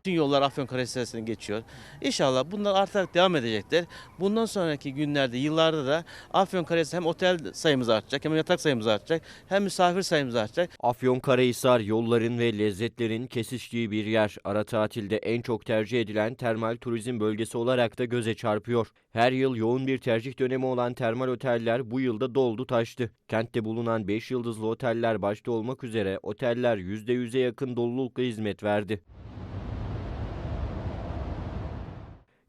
Bütün yollar Afyonkarahisar'dan geçiyor. İnşallah bunlar artarak devam edecekler. Bundan sonraki günlerde, yıllarda da Afyonkarahisar hem otel sayımız artacak, hem yatak sayımız artacak, hem misafir sayımız artacak. Afyonkarahisar yolların ve lezzetlerin kesiştiği bir yer. Ara tatilde en çok tercih edilen termal turizm bölgesi olarak da göze çarpıyor. Her yıl yoğun bir tercih dönemi olan termal oteller bu yılda doldu taştı. Kentte bulunan 5 yıldızlı oteller başta olmak üzere oteller %100'e yakın dolulukla hizmet verdi.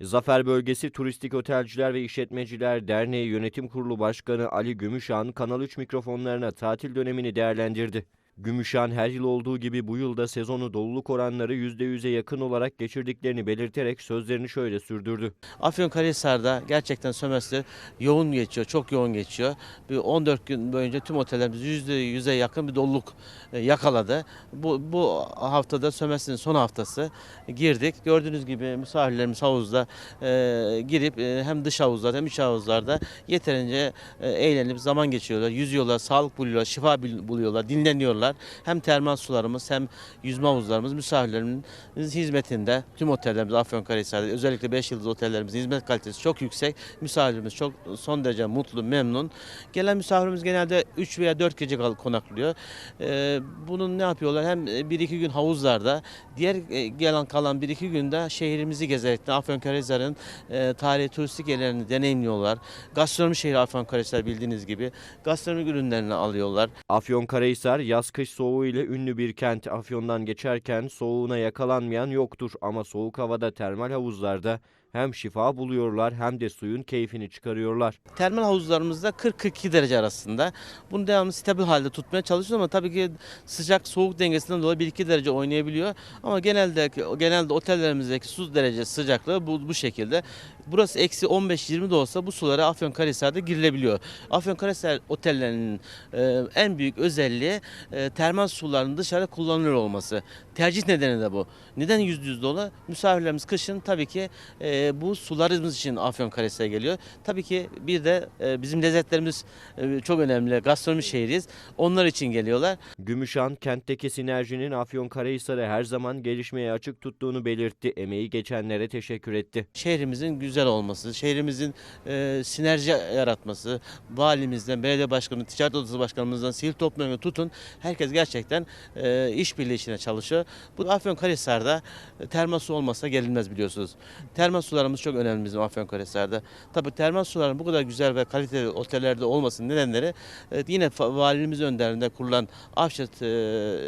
Zafer Bölgesi Turistik Otelciler ve İşletmeciler Derneği Yönetim Kurulu Başkanı Ali Gümüşan Kanal 3 mikrofonlarına tatil dönemini değerlendirdi. Gümüşhan her yıl olduğu gibi bu yılda sezonu doluluk oranları %100'e yakın olarak geçirdiklerini belirterek sözlerini şöyle sürdürdü. Afyonkarahisar'da gerçekten sömestr yoğun geçiyor, çok yoğun geçiyor. Bir 14 gün boyunca tüm otellerimiz %100'e yakın bir doluluk e, yakaladı. Bu, bu haftada sömestrin son haftası girdik. Gördüğünüz gibi misafirlerimiz havuzda e, girip e, hem dış havuzlarda hem iç havuzlarda yeterince e, eğlenip zaman geçiriyorlar. Yüzüyorlar, sağlık buluyorlar, şifa bul- buluyorlar, dinleniyorlar. Hem termal sularımız hem yüzme havuzlarımız misafirlerimizin hizmetinde. Tüm otellerimiz Afyonkarahisar'da özellikle 5 yıldız otellerimizin hizmet kalitesi çok yüksek. Misafirimiz çok son derece mutlu, memnun. Gelen misafirimiz genelde 3 veya 4 gece konaklıyor. Ee, bunun ne yapıyorlar? Hem 1-2 gün havuzlarda, diğer e, gelen kalan 1-2 günde şehrimizi gezerekten Afyonkarahisar'ın e, tarihi turistik yerlerini deneyimliyorlar. Gastronomi şehri Afyonkarahisar bildiğiniz gibi. Gastronomik ürünlerini alıyorlar. Afyonkarahisar yaz-kış soğuğu ile ünlü bir kent. Afyon'dan geçerken soğuğuna yakalanmayan yoktur ama soğuk havada termal havuzlarda hem şifa buluyorlar hem de suyun keyfini çıkarıyorlar. Termal havuzlarımızda 40-42 derece arasında. Bunu devamlı stabil halde tutmaya çalışıyoruz ama tabii ki sıcak soğuk dengesinden dolayı 1-2 derece oynayabiliyor. Ama genelde genelde otellerimizdeki su derece sıcaklığı bu, bu şekilde. Burası eksi 15-20 de olsa bu sulara Afyonkarahisar'da girilebiliyor. Afyonkarahisar otellerinin e, en büyük özelliği e, termal suların dışarı kullanılır olması. Tercih nedeni de bu. Neden %100 dolu? Misafirlerimiz kışın tabii ki e, bu sularımız için Afyonkarahisar'a geliyor. Tabii ki bir de e, bizim lezzetlerimiz e, çok önemli. Gastronomi şehriyiz. Onlar için geliyorlar. Gümüşhan kentteki sinerjinin Afyonkarahisar'ı her zaman gelişmeye açık tuttuğunu belirtti. Emeği geçenlere teşekkür etti. Şehrimizin güzel olması, şehrimizin e, sinerji yaratması, valimizden, belediye başkanı, ticaret odası başkanımızdan, sivil toplumuna tutun herkes gerçekten e, işbirliği içine çalışıyor. Bu Afyonkarahisar'da e, termal su olmasa gelinmez biliyorsunuz. Termal sularımız çok önemli bizim Afyonkarahisar'da. Tabii termal suların bu kadar güzel ve kaliteli otellerde olmasının nedenleri e, yine valimiz önderliğinde kurulan Afşet e,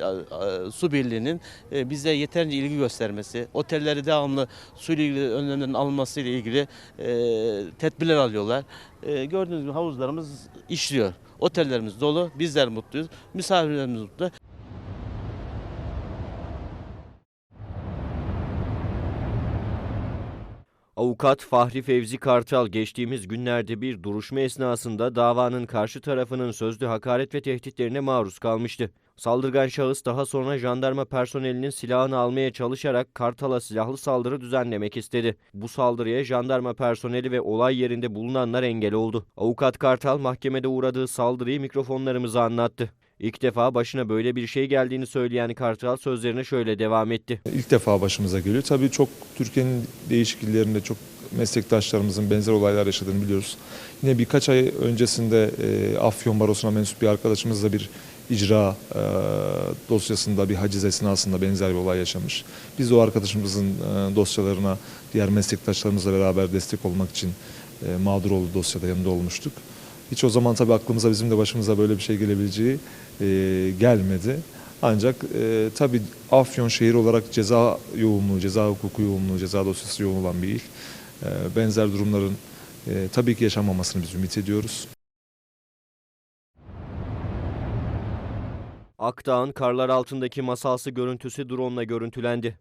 a- Su Birliği'nin e, bize yeterince ilgi göstermesi, otelleri devamlı suyla ilgili önlemlerin alınması ile ilgili e, tedbirler alıyorlar. E, gördüğünüz gibi havuzlarımız işliyor. Otellerimiz dolu, bizler mutluyuz, misafirlerimiz mutlu. Avukat Fahri Fevzi Kartal geçtiğimiz günlerde bir duruşma esnasında davanın karşı tarafının sözlü hakaret ve tehditlerine maruz kalmıştı. Saldırgan şahıs daha sonra jandarma personelinin silahını almaya çalışarak Kartal'a silahlı saldırı düzenlemek istedi. Bu saldırıya jandarma personeli ve olay yerinde bulunanlar engel oldu. Avukat Kartal mahkemede uğradığı saldırıyı mikrofonlarımıza anlattı. İlk defa başına böyle bir şey geldiğini söyleyen Kartal sözlerine şöyle devam etti. İlk defa başımıza geliyor. Tabii çok Türkiye'nin değişik illerinde çok meslektaşlarımızın benzer olaylar yaşadığını biliyoruz. Yine birkaç ay öncesinde e, Afyon Barosu'na mensup bir arkadaşımızla bir icra e, dosyasında bir haciz esnasında benzer bir olay yaşamış. Biz o arkadaşımızın e, dosyalarına diğer meslektaşlarımızla beraber destek olmak için e, mağdur olduğu dosyada yanında olmuştuk. Hiç o zaman tabii aklımıza bizim de başımıza böyle bir şey gelebileceği e, gelmedi. Ancak e, tabii Afyon şehir olarak ceza yoğunluğu, ceza hukuku yoğunluğu, ceza dosyası yoğun olan bir il. E, benzer durumların e, tabii ki yaşanmamasını biz ümit ediyoruz. Akdağ'ın karlar altındaki masalsı görüntüsü drone'la görüntülendi.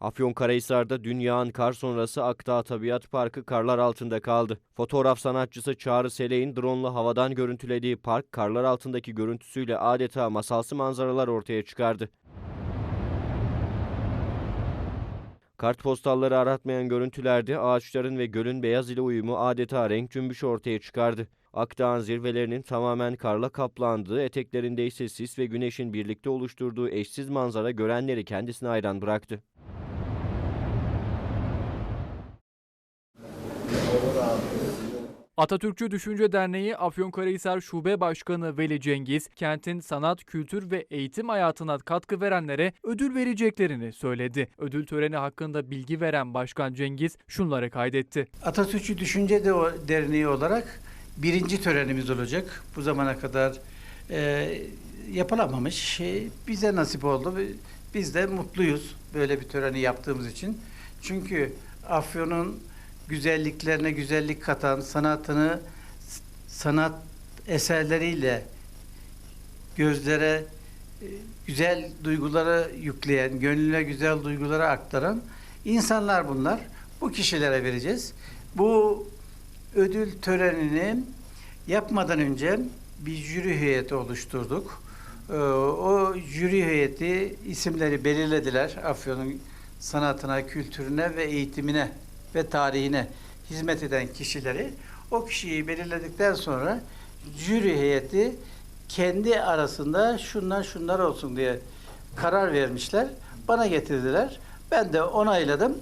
Afyonkarahisar'da dün yağan kar sonrası Akdağ Tabiat Parkı karlar altında kaldı. Fotoğraf sanatçısı Çağrı Selek'in drone'la havadan görüntülediği park karlar altındaki görüntüsüyle adeta masalsı manzaralar ortaya çıkardı. Kartpostalları aratmayan görüntülerde ağaçların ve gölün beyaz ile uyumu adeta renk cümbüşü ortaya çıkardı. Akdağ'ın zirvelerinin tamamen karla kaplandığı, eteklerinde ise sis ve güneşin birlikte oluşturduğu eşsiz manzara görenleri kendisine hayran bıraktı. Atatürkçü Düşünce Derneği Afyonkarahisar Şube Başkanı Veli Cengiz, kentin sanat, kültür ve eğitim hayatına katkı verenlere ödül vereceklerini söyledi. Ödül töreni hakkında bilgi veren Başkan Cengiz şunları kaydetti. Atatürkçü Düşünce Derneği olarak birinci törenimiz olacak. Bu zamana kadar e, yapılamamış. E, bize nasip oldu. Biz de mutluyuz böyle bir töreni yaptığımız için. Çünkü Afyon'un güzelliklerine güzellik katan, sanatını sanat eserleriyle gözlere e, güzel duyguları yükleyen, gönlüne güzel duyguları aktaran insanlar bunlar. Bu kişilere vereceğiz. Bu ödül törenini yapmadan önce bir jüri heyeti oluşturduk. Ee, O jüri heyeti isimleri belirlediler. Afyon'un sanatına, kültürüne ve eğitimine ve tarihine hizmet eden kişileri. O kişiyi belirledikten sonra jüri heyeti kendi arasında şunlar şunlar olsun diye karar vermişler. Bana getirdiler. Ben de onayladım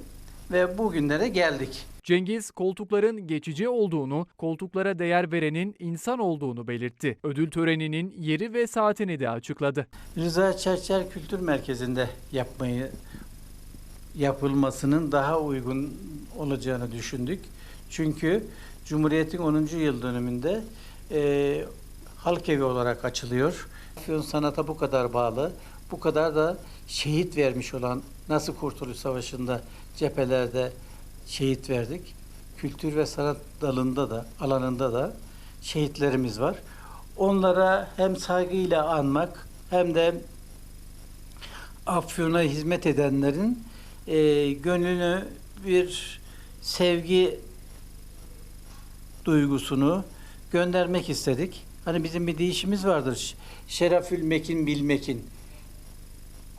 ve bugünlere geldik. Cengiz, koltukların geçici olduğunu, koltuklara değer verenin insan olduğunu belirtti. Ödül töreninin yeri ve saatini de açıkladı. Rıza Çerçer Kültür Merkezi'nde yapmayı yapılmasının daha uygun olacağını düşündük. Çünkü Cumhuriyet'in 10. yıl dönümünde e, halk evi olarak açılıyor. Afyon sanata bu kadar bağlı, bu kadar da şehit vermiş olan nasıl Kurtuluş Savaşı'nda cephelerde şehit verdik. Kültür ve sanat dalında da, alanında da şehitlerimiz var. Onlara hem saygıyla anmak hem de Afyon'a hizmet edenlerin e, gönlünü bir sevgi duygusunu göndermek istedik. Hani bizim bir deyişimiz vardır. Ş- Şerefül mekin bil mekin.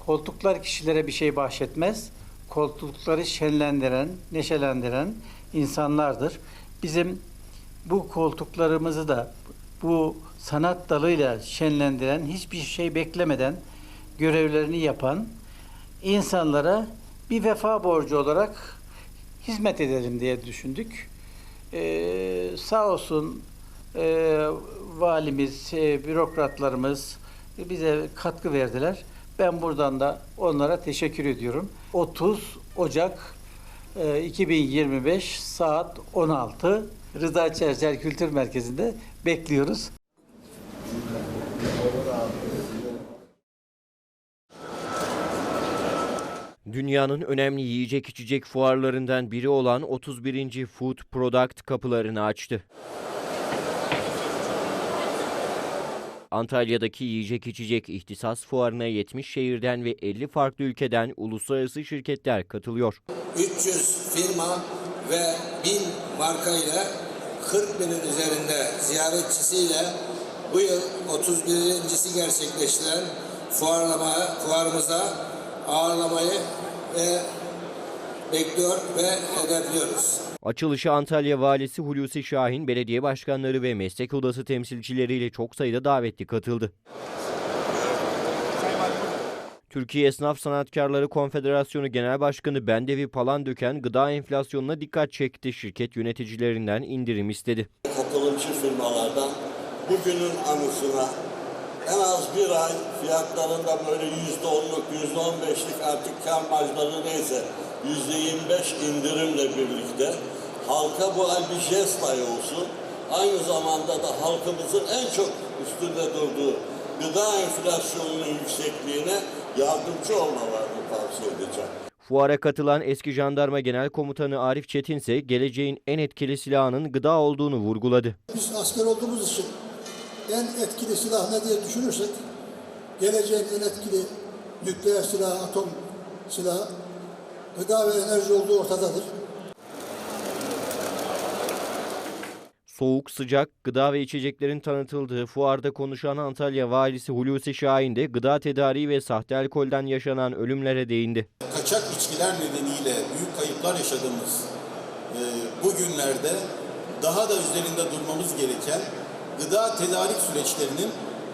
Koltuklar kişilere bir şey bahşetmez. Koltukları şenlendiren, neşelendiren insanlardır. Bizim bu koltuklarımızı da bu sanat dalıyla şenlendiren, hiçbir şey beklemeden görevlerini yapan insanlara bir vefa borcu olarak hizmet edelim diye düşündük. Ee, sağ olsun e, valimiz, e, bürokratlarımız bize katkı verdiler. Ben buradan da onlara teşekkür ediyorum. 30 Ocak e, 2025 saat 16 Rıza Çerçer Kültür Merkezi'nde bekliyoruz. Dünyanın önemli yiyecek içecek fuarlarından biri olan 31. Food Product kapılarını açtı. Antalya'daki yiyecek içecek ihtisas fuarına 70 şehirden ve 50 farklı ülkeden uluslararası şirketler katılıyor. 300 firma ve 1000 marka ile 40 binin üzerinde ziyaretçisiyle bu yıl 31.si gerçekleştiren fuarlamaya, fuarımıza ağırlamayı ve bekliyor ve hedefliyoruz. Açılışı Antalya Valisi Hulusi Şahin, belediye başkanları ve meslek odası temsilcileriyle çok sayıda davetli katıldı. Türkiye Esnaf Sanatkarları Konfederasyonu Genel Başkanı Bendevi Palandöken gıda enflasyonuna dikkat çekti. Şirket yöneticilerinden indirim istedi. katılımcı firmalardan bugünün anısına en az bir ay fiyatlarında böyle yüzde onluk, yüzde on beşlik artık kar marjları neyse yüzde yirmi beş indirimle birlikte halka bu bir jest ayı olsun. Aynı zamanda da halkımızın en çok üstünde durduğu gıda enflasyonunun yüksekliğine yardımcı olmalarını tavsiye edeceğim. Fuara katılan eski jandarma genel komutanı Arif Çetin ise geleceğin en etkili silahının gıda olduğunu vurguladı. Biz asker olduğumuz için en etkili silah ne diye düşünürsek geleceğin en etkili nükleer silahı, atom silahı gıda ve enerji olduğu ortadadır. Soğuk, sıcak, gıda ve içeceklerin tanıtıldığı fuarda konuşan Antalya Valisi Hulusi Şahin de gıda tedariği ve sahte alkolden yaşanan ölümlere değindi. kaçak içkiler nedeniyle büyük kayıplar yaşadığımız e, bu günlerde daha da üzerinde durmamız gereken gıda tedarik süreçlerinin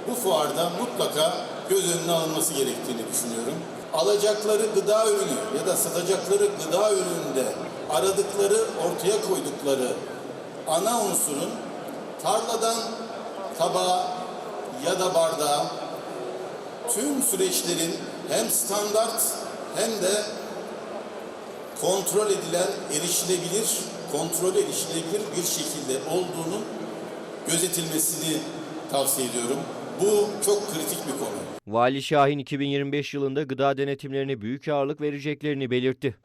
bu fuarda mutlaka göz önüne alınması gerektiğini düşünüyorum. Alacakları gıda ürünü ya da satacakları gıda ürününde aradıkları, ortaya koydukları ana unsurun tarladan tabağa ya da bardağa tüm süreçlerin hem standart hem de kontrol edilen, erişilebilir, kontrol erişilebilir bir şekilde olduğunun gözetilmesini tavsiye ediyorum. Bu çok kritik bir konu. Vali Şahin 2025 yılında gıda denetimlerine büyük ağırlık vereceklerini belirtti.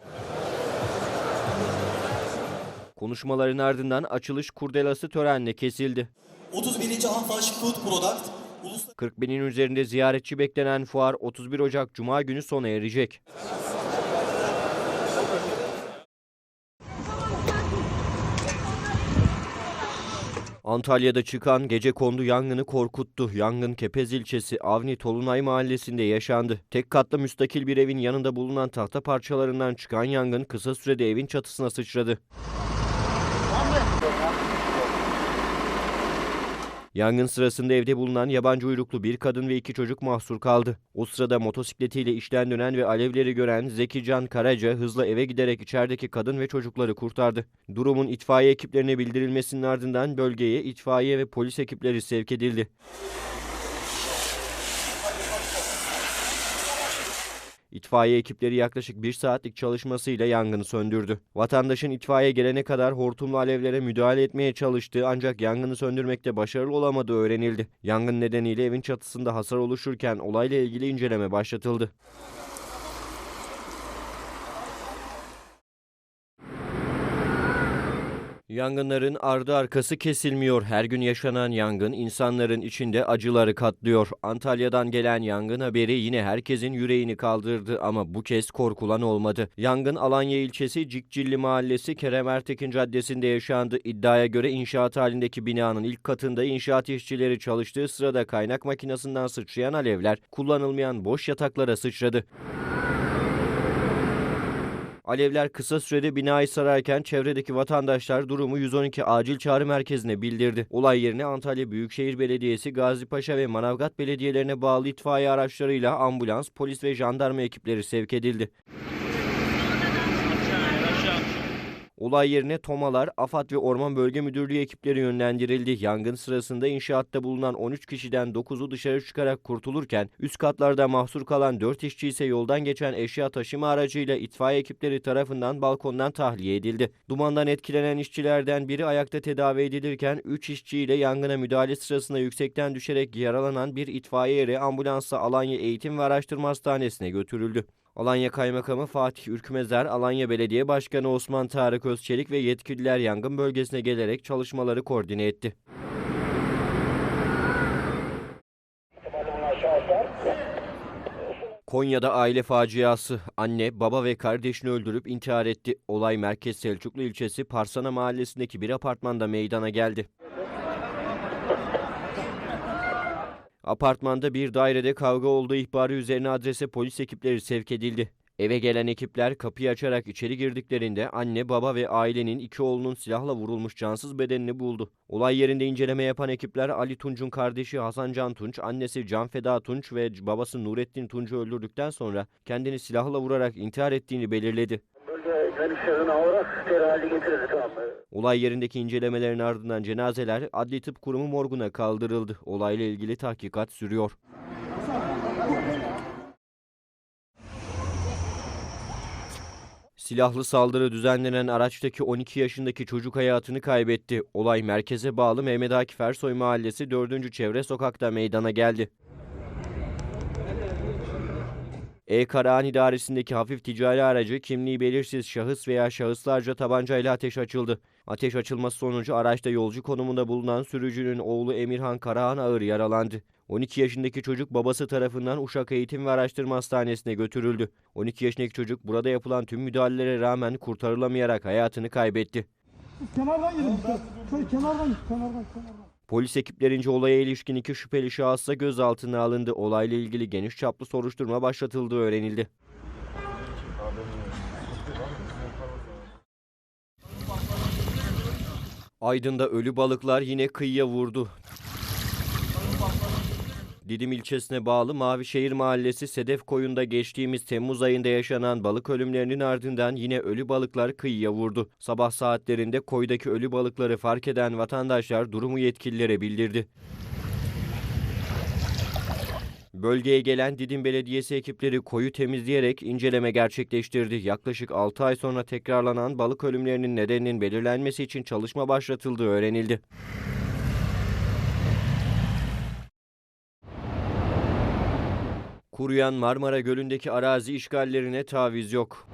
Konuşmaların ardından açılış kurdelası törenle kesildi. 31. Hanfaş Food Product Uluslararası 40 binin üzerinde ziyaretçi beklenen fuar 31 Ocak Cuma günü sona erecek. Antalya'da çıkan gece kondu yangını korkuttu. Yangın Kepez ilçesi Avni Tolunay mahallesinde yaşandı. Tek katlı müstakil bir evin yanında bulunan tahta parçalarından çıkan yangın kısa sürede evin çatısına sıçradı. Yangın sırasında evde bulunan yabancı uyruklu bir kadın ve iki çocuk mahsur kaldı. O sırada motosikletiyle işten dönen ve alevleri gören Zeki Can Karaca hızla eve giderek içerideki kadın ve çocukları kurtardı. Durumun itfaiye ekiplerine bildirilmesinin ardından bölgeye itfaiye ve polis ekipleri sevk edildi. İtfaiye ekipleri yaklaşık bir saatlik çalışmasıyla yangını söndürdü. Vatandaşın itfaiye gelene kadar hortumlu alevlere müdahale etmeye çalıştığı ancak yangını söndürmekte başarılı olamadığı öğrenildi. Yangın nedeniyle evin çatısında hasar oluşurken olayla ilgili inceleme başlatıldı. Yangınların ardı arkası kesilmiyor. Her gün yaşanan yangın insanların içinde acıları katlıyor. Antalya'dan gelen yangın haberi yine herkesin yüreğini kaldırdı ama bu kez korkulan olmadı. Yangın Alanya ilçesi Cikcilli Mahallesi Kerem Ertekin Caddesi'nde yaşandı. İddiaya göre inşaat halindeki binanın ilk katında inşaat işçileri çalıştığı sırada kaynak makinesinden sıçrayan alevler kullanılmayan boş yataklara sıçradı. Alevler kısa sürede binayı sararken çevredeki vatandaşlar durumu 112 acil çağrı merkezine bildirdi. Olay yerine Antalya Büyükşehir Belediyesi, Gazipaşa ve Manavgat belediyelerine bağlı itfaiye araçlarıyla ambulans, polis ve jandarma ekipleri sevk edildi. Olay yerine TOMA'lar, AFAD ve Orman Bölge Müdürlüğü ekipleri yönlendirildi. Yangın sırasında inşaatta bulunan 13 kişiden 9'u dışarı çıkarak kurtulurken üst katlarda mahsur kalan 4 işçi ise yoldan geçen eşya taşıma aracıyla itfaiye ekipleri tarafından balkondan tahliye edildi. Dumandan etkilenen işçilerden biri ayakta tedavi edilirken 3 işçiyle yangına müdahale sırasında yüksekten düşerek yaralanan bir itfaiye eri ambulansla Alanya Eğitim ve Araştırma Hastanesi'ne götürüldü. Alanya Kaymakamı Fatih Ürkmezer, Alanya Belediye Başkanı Osman Tarık Özçelik ve yetkililer yangın bölgesine gelerek çalışmaları koordine etti. Konya'da aile faciası. Anne, baba ve kardeşini öldürüp intihar etti. Olay Merkez Selçuklu ilçesi Parsana mahallesindeki bir apartmanda meydana geldi. Apartmanda bir dairede kavga olduğu ihbarı üzerine adrese polis ekipleri sevk edildi. Eve gelen ekipler kapıyı açarak içeri girdiklerinde anne, baba ve ailenin iki oğlunun silahla vurulmuş cansız bedenini buldu. Olay yerinde inceleme yapan ekipler Ali Tunç'un kardeşi Hasan Can Tunç, annesi Can Feda Tunç ve babası Nurettin Tunç'u öldürdükten sonra kendini silahla vurarak intihar ettiğini belirledi. Olay yerindeki incelemelerin ardından cenazeler Adli Tıp Kurumu morguna kaldırıldı. Olayla ilgili tahkikat sürüyor. Silahlı saldırı düzenlenen araçtaki 12 yaşındaki çocuk hayatını kaybetti. Olay merkeze bağlı Mehmet Akif Ersoy Mahallesi 4. Çevre Sokak'ta meydana geldi. E-Karahan İdaresi'ndeki hafif ticari aracı kimliği belirsiz şahıs veya şahıslarca tabancayla ateş açıldı. Ateş açılması sonucu araçta yolcu konumunda bulunan sürücünün oğlu Emirhan Karahan ağır yaralandı. 12 yaşındaki çocuk babası tarafından Uşak Eğitim ve Araştırma Hastanesi'ne götürüldü. 12 yaşındaki çocuk burada yapılan tüm müdahalelere rağmen kurtarılamayarak hayatını kaybetti. Kenardan gidin. Kenardan. Kenardan kenardan. Polis ekiplerince olaya ilişkin iki şüpheli şahıs da gözaltına alındı. Olayla ilgili geniş çaplı soruşturma başlatıldığı öğrenildi. Aydın'da ölü balıklar yine kıyıya vurdu. Didim ilçesine bağlı Mavişehir Mahallesi Sedef Koyun'da geçtiğimiz Temmuz ayında yaşanan balık ölümlerinin ardından yine ölü balıklar kıyıya vurdu. Sabah saatlerinde koydaki ölü balıkları fark eden vatandaşlar durumu yetkililere bildirdi. Bölgeye gelen Didim Belediyesi ekipleri koyu temizleyerek inceleme gerçekleştirdi. Yaklaşık 6 ay sonra tekrarlanan balık ölümlerinin nedeninin belirlenmesi için çalışma başlatıldığı öğrenildi. Kuruyan Marmara Gölü'ndeki arazi işgallerine taviz yok.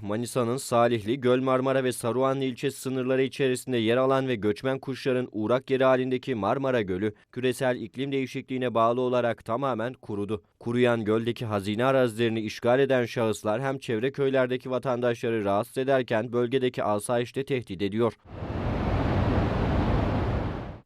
Manisa'nın Salihli, Göl Marmara ve Saruhanlı ilçesi sınırları içerisinde yer alan ve göçmen kuşların uğrak yeri halindeki Marmara Gölü, küresel iklim değişikliğine bağlı olarak tamamen kurudu. Kuruyan göldeki hazine arazilerini işgal eden şahıslar hem çevre köylerdeki vatandaşları rahatsız ederken bölgedeki asayişte tehdit ediyor.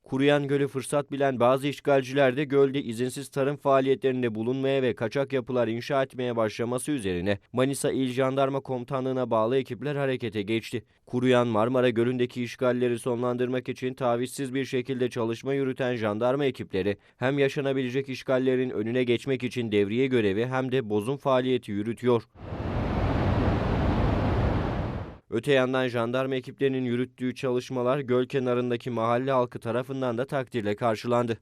Kuruyan gölü fırsat bilen bazı işgalciler de gölde izinsiz tarım faaliyetlerinde bulunmaya ve kaçak yapılar inşa etmeye başlaması üzerine Manisa İl Jandarma Komutanlığı'na bağlı ekipler harekete geçti. Kuruyan Marmara Gölü'ndeki işgalleri sonlandırmak için tavizsiz bir şekilde çalışma yürüten jandarma ekipleri hem yaşanabilecek işgallerin önüne geçmek için devriye görevi hem de bozum faaliyeti yürütüyor. Öte yandan jandarma ekiplerinin yürüttüğü çalışmalar göl kenarındaki mahalle halkı tarafından da takdirle karşılandı.